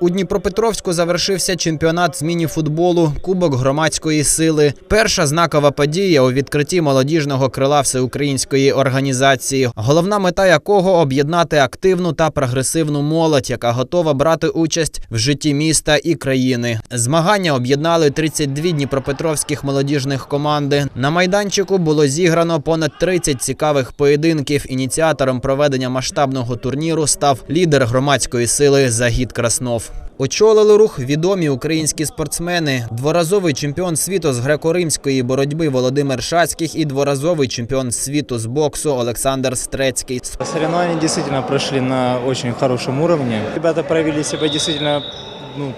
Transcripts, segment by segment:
У Дніпропетровську завершився чемпіонат з міні-футболу Кубок громадської сили. Перша знакова подія у відкритті молодіжного крила всеукраїнської організації, головна мета якого об'єднати активну та прогресивну молодь, яка готова брати участь в житті міста і країни. Змагання об'єднали 32 дніпропетровських молодіжних команди. На майданчику було зіграно понад 30 цікавих поєдинків. Ініціатором проведення масштабного турніру став лідер громадської сили Загід Краснов. Очолили рух відомі українські спортсмени, дворазовий чемпіон світу з греко-римської боротьби Володимир Шацьких і дворазовий чемпіон світу з боксу Олександр Стрецький. Соревнования действительно прошли на очень хорошем уровне. Ребята проявили себя действительно, ну,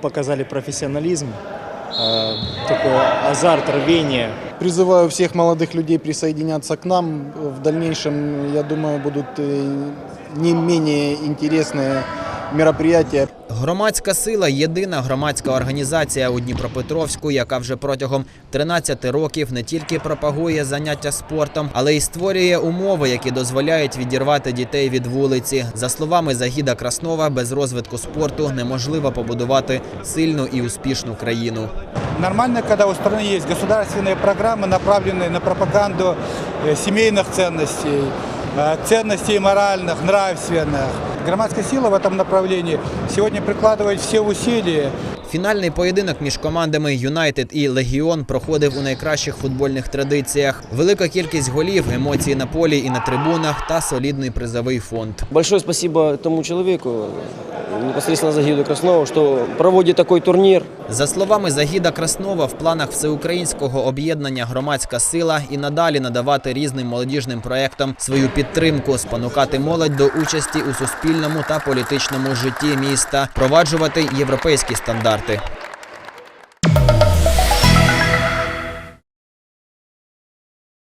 показали профессионализм, э, такой азарт, рвение. Призываю всех молодых людей присоединяться к нам. В дальнейшем, я думаю, будут э, не менее интересные мероприятия. Громадська сила єдина громадська організація у Дніпропетровську, яка вже протягом 13 років не тільки пропагує заняття спортом, але й створює умови, які дозволяють відірвати дітей від вулиці. За словами Загіда Краснова, без розвитку спорту неможливо побудувати сильну і успішну країну. Нормально, когда у страны есть государственные программы, направленные на пропаганду э, семейных ценностей, э, ценностей моральных, нравственных. Громадская сила в этом направлении сегодня прикладывает все усилия Фінальний поєдинок між командами Юнайтед і Легіон проходив у найкращих футбольних традиціях. Велика кількість голів, емоції на полі і на трибунах та солідний призовий фонд. Большое спасибо тому человеку, непосредственно Загиду Краснову, что проводит такой турнир. За словами Загіда Краснова, в планах всеукраїнського об'єднання громадська сила і надалі надавати різним молодіжним проектам свою підтримку, спонукати молодь до участі у суспільному та політичному житті міста, впроваджувати європейські стандарти. este.